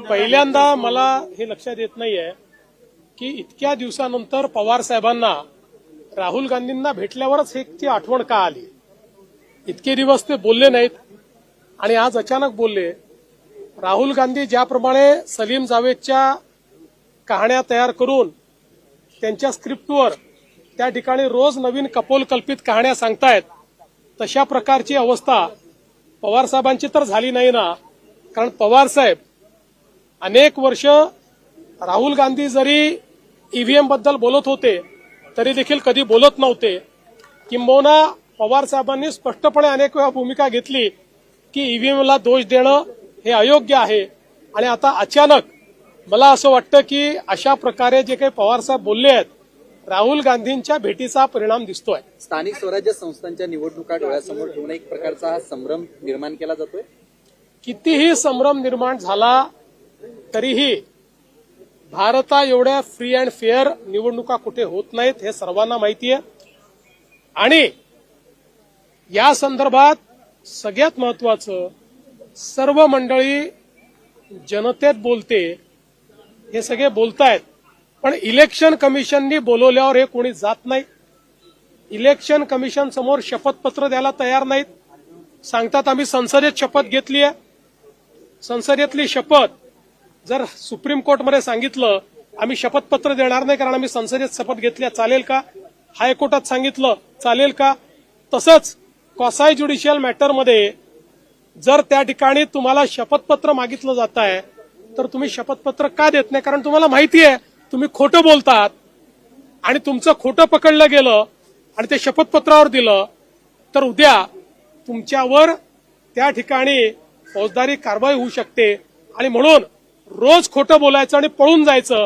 पहिल्यांदा मला हे लक्षात येत नाहीये की इतक्या दिवसानंतर पवार साहेबांना राहुल गांधींना भेटल्यावरच हे ती आठवण का आली? इतके दिवस ते बोलले नाहीत आणि आज अचानक बोलले. राहुल गांधी ज्याप्रमाणे सलीम जावेदच्या कहाण्या तयार करून त्यांच्या स्क्रिप्टवर त्या ठिकाणी रोज नवीन कपोलकल्पित कहाण्या सांगतायत तशा प्रकारची अवस्था पवार साहेबांची तर झाली नाही ना. कारण पवार साहेब अनेक वर्ष राहुल गांधी जरी ईव्हीएमबद्दल बोलत होते तरी देखील कधी बोलत नव्हते. किंबहुना पवार साहेबांनी स्पष्टपणे अनेक वेळा भूमिका घेतली की ईव्हीएमला दोष देणं हे अयोग्य आहे. आणि आता अचानक मला असं वाटतं की अशा प्रकारे जे काही पवार साहेब बोलले आहेत राहुल गांधींच्या भेटीचा परिणाम दिसतोय. स्थानिक स्वराज्य संस्थांच्या निवडणुका डोळ्यासमोर ठेवून एक प्रकारचा हा संभ्रम निर्माण केला जातोय? कितीही संभ्रम निर्माण झाला तरीही भारता एवढ्या फ्री अँड फेअर निवडणुका कुठे होत नाहीत हे सर्वांना माहिती आहे आणि या संदर्भात सगळ्यात महत्वाचं सर्व मंडळी जनतेत बोलते हे सगळे बोलतायत. पण इलेक्शन कमिशननी बोलवल्यावर हे कोणी जात नाही. इलेक्शन कमिशन समोर शपथपत्र द्यायला तयार नाहीत. सांगतात आम्ही संसदेत शपथ घेतली आहे संसदेतली शपथ जर सुप्रीम कोर्टमध्ये सांगितलं आम्ही शपथपत्र देणार नाही कारण आम्ही संसदेत शपथ घेतली आहे, चालेल का? हायकोर्टात सांगितलं चालेल का? तसंच कॉसाय ज्युडिशियल मॅटरमध्ये जर त्या ठिकाणी तुम्हाला शपथपत्र मागितलं जात आहे तर तुम्ही शपथपत्र का देत नाही? कारण तुम्हाला माहिती आहे तुम्ही खोटं बोलतात आणि तुमचं खोटं पकडलं गेलं आणि ते शपथपत्रावर दिलं तर उद्या तुमच्यावर त्या ठिकाणी फौजदारी कारवाई होऊ शकते. आणि म्हणून रोज खोटं बोलायचं आणि पळून जायचं.